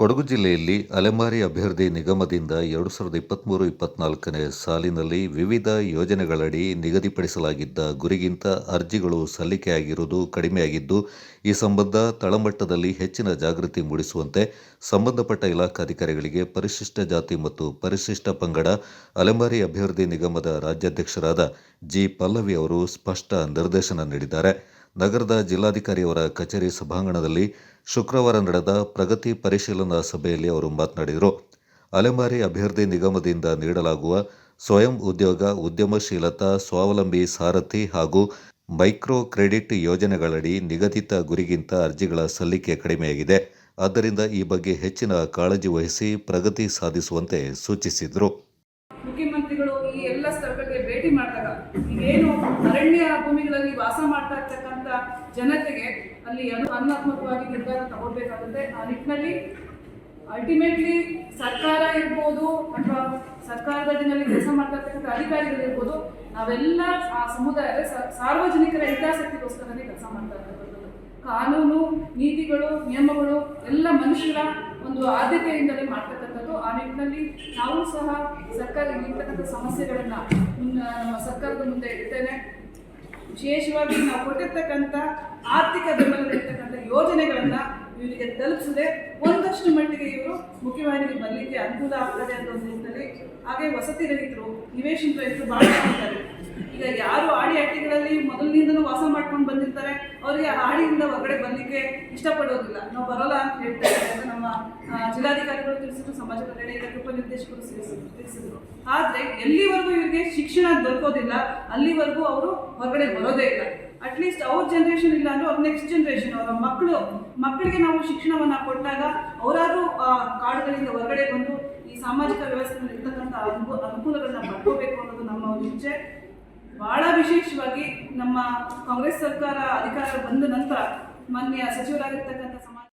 ಕೊಡಗು ಜಿಲ್ಲೆಯಲ್ಲಿ ಅಲೆಮಾರಿ ಅಭಿವೃದ್ಧಿ ನಿಗಮದಿಂದ ಎರಡು ಸಾವಿರದ ಇಪ್ಪತ್ತ್ಮೂರು ಇಪ್ಪತ್ನಾಲ್ಕನೇ ಸಾಲಿನಲ್ಲಿ ವಿವಿಧ ಯೋಜನೆಗಳಡಿ ನಿಗದಿಪಡಿಸಲಾಗಿದ್ದ ಗುರಿಗಿಂತ ಅರ್ಜಿಗಳು ಸಲ್ಲಿಕೆಯಾಗಿರುವುದು ಕಡಿಮೆಯಾಗಿದ್ದು, ಈ ಸಂಬಂಧ ತಳಮಟ್ಟದಲ್ಲಿ ಹೆಚ್ಚಿನ ಜಾಗೃತಿ ಮೂಡಿಸುವಂತೆ ಸಂಬಂಧಪಟ್ಟ ಇಲಾಖಾಧಿಕಾರಿಗಳಿಗೆ ಪರಿಶಿಷ್ಟ ಜಾತಿ ಮತ್ತು ಪರಿಶಿಷ್ಟ ಪಂಗಡ ಅಲೆಮಾರಿ ಅಭಿವೃದ್ಧಿ ನಿಗಮದ ರಾಜ್ಯಾಧ್ಯಕ್ಷರಾದ ಜಿ ಪಲ್ಲವಿ ಅವರು ಸ್ಪಷ್ಟ ನಿರ್ದೇಶನ ನೀಡಿದ್ದಾರೆ. ನಗರದ ಜಿಲ್ಲಾಧಿಕಾರಿಯವರ ಕಚೇರಿ ಸಭಾಂಗಣದಲ್ಲಿ ಶುಕ್ರವಾರ ನಡೆದ ಪ್ರಗತಿ ಪರಿಶೀಲನಾ ಸಭೆಯಲ್ಲಿ ಅವರು ಮಾತನಾಡಿದರು. ಅಲೆಮಾರಿ ಅಭ್ಯರ್ಥಿ ನಿಗಮದಿಂದ ನೀಡಲಾಗುವ ಸ್ವಯಂ ಉದ್ಯೋಗ, ಉದ್ಯಮಶೀಲತಾ, ಸ್ವಾವಲಂಬಿ, ಸಾರಥಿ ಹಾಗೂ ಮೈಕ್ರೋ ಕ್ರೆಡಿಟ್ ಯೋಜನೆಗಳಡಿ ನಿಗದಿತ ಗುರಿಗಿಂತ ಅರ್ಜಿಗಳ ಸಲ್ಲಿಕೆ ಕಡಿಮೆಯಾಗಿದೆ. ಆದ್ದರಿಂದ ಈ ಬಗ್ಗೆ ಹೆಚ್ಚಿನ ಕಾಳಜಿ ವಹಿಸಿ ಪ್ರಗತಿ ಸಾಧಿಸುವಂತೆ ಸೂಚಿಸಿದರು. ಮುಖ್ಯಮಂತ್ರಿಗಳು ಈ ಎಲ್ಲ ಸ್ಥಳಗಳಿಗೆ ಭೇಟಿ ಮಾಡಿದಾಗ ಈಗೇನು ಅರಣ್ಯ ಭೂಮಿಗಳಲ್ಲಿ ವಾಸ ಮಾಡ್ತಾ ಇರ್ತಕ್ಕಂಥ ಜನತೆಗೆ ಅಲ್ಲಿ ಅನುಮಾತ್ಮಕವಾಗಿ ನಿರ್ಧಾರ ತಗೋಬೇಕಾಗುತ್ತೆ ಆ ನಿಟ್ಟಿನಲ್ಲಿ ಅಲ್ಟಿಮೇಟ್ಲಿ ಸರ್ಕಾರ ಇರ್ಬೋದು ಅಥವಾ ಸರ್ಕಾರದ ದಿನಲ್ಲಿ ಕೆಲಸ ಮಾಡ್ತಾ ಇರ್ತಕ್ಕಂಥ ಅಧಿಕಾರಿಗಳಿರ್ಬೋದು ನಾವೆಲ್ಲ ಆ ಸಮುದಾಯದ ಸಾರ್ವಜನಿಕರ ಹಿತಾಸಕ್ತಿಗೋಸ್ಕರನೇ ಕೆಲಸ ಮಾಡ್ತಾ ಇರ್ತಕ್ಕಂಥದ್ದು. ಕಾನೂನು, ನೀತಿಗಳು, ನಿಯಮಗಳು ಎಲ್ಲ ಮನುಷ್ಯರ ಒಂದು ಆದ್ಯತೆಯಿಂದಲೇ ಮಾಡ್ತಕ್ಕಂಥದ್ದು. ಆ ನಿಟ್ಟಿನಲ್ಲಿ ನಾವು ಸಹ ಸರ್ಕಾರ ಇರ್ತಕ್ಕಂಥ ಸಮಸ್ಯೆಗಳನ್ನು ನಮ್ಮ ಸರ್ಕಾರದ ಮುಂದೆ ಇಡ್ತೇನೆ. ವಿಶೇಷವಾಗಿ ನಾವು ಕೊಟ್ಟಿರ್ತಕ್ಕಂಥ ಆರ್ಥಿಕ ಬೆಂಬಲದಲ್ಲಿರ್ತಕ್ಕಂಥ ಯೋಜನೆಗಳನ್ನು ಇವರಿಗೆ ತಲುಪಿಸದೆ ಒಂದಷ್ಟು ಮಟ್ಟಿಗೆ ಇವರು ಮುಖ್ಯವಾಹಿನಿಗೆ ಬರಲಿಕ್ಕೆ ಅನುಕೂಲ ಆಗ್ತದೆ ಅಂತ ಒಂದು ನಿಟ್ಟಿನಲ್ಲಿ ಹಾಗೆ ವಸತಿ ರಹಿತರು, ನಿವೇಶನ ರಹಿತರು ಬಹಳ ಮಾಡ್ತಾರೆ ಈಗ ಯಾರು ಆಡಿ ಹಟ್ಟಿಗಳಲ್ಲಿ ಮೊದಲಿನಿಂದಲೂ ವಾಸ ಮಾಡ್ಕೊಂಡು ಬಂದಿರ್ತಾರೆ, ಅವರಿಗೆ ಆ ಹಾಡಿಯಿಂದ ಹೊರಗಡೆ ಬರಲಿಕ್ಕೆ ಇಷ್ಟಪಡೋದಿಲ್ಲ. ನಾವು ಬರೋಲ್ಲ ಅಂತ ಹೇಳ್ತಾರೆ ಜಿಲ್ಲಾಧಿಕಾರಿಗಳು ತಿಳಿಸಿದ್ರು, ಸಮಾಜ ಕಲ್ಯಾಣ ಇಲಾಖೆ ಉಪನಿರ್ದೇಶಕರು ತಿಳಿಸಿದ್ರು. ಆದರೆ ಎಲ್ಲಿವರೆಗೂ ಇವರಿಗೆ ಶಿಕ್ಷಣ ದೊರಕೋದಿಲ್ಲ, ಅಲ್ಲಿವರೆಗೂ ಅವರು ಹೊರಗಡೆ ಬರೋದೇ ಇಲ್ಲ. ಅಟ್ಲೀಸ್ಟ್ ಅವ್ರ ಜನ್ರೇಷನ್ ಇಲ್ಲ ಅಂದ್ರೆ ಅವ್ರ ನೆಕ್ಸ್ಟ್ ಜನ್ರೇಷನ್ ಅವರ ಮಕ್ಕಳು ಮಕ್ಕಳಿಗೆ ನಾವು ಶಿಕ್ಷಣವನ್ನ ಕೊಟ್ಟಾಗ ಅವರಾದ್ರೂ ಕಾಡುಗಳಿಂದ ಹೊರಗಡೆ ಬಂದು ಈ ಸಾಮಾಜಿಕ ವ್ಯವಸ್ಥೆಯಲ್ಲಿ ಇರ್ತಕ್ಕಂಥ ಅನುಕೂ ಅನುಕೂಲಗಳನ್ನ ಪಡ್ಕೋಬೇಕು ಅನ್ನೋದು ನಮ್ಮ ಒಂದು ಇಚ್ಛೆ. ಬಹಳ ವಿಶೇಷವಾಗಿ ನಮ್ಮ ಕಾಂಗ್ರೆಸ್ ಸರ್ಕಾರ ಅಧಿಕಾರ ಬಂದ ನಂತರ ಮಾನ್ಯ ಸಚಿವರಾಗಿರ್ತಕ್ಕಂಥ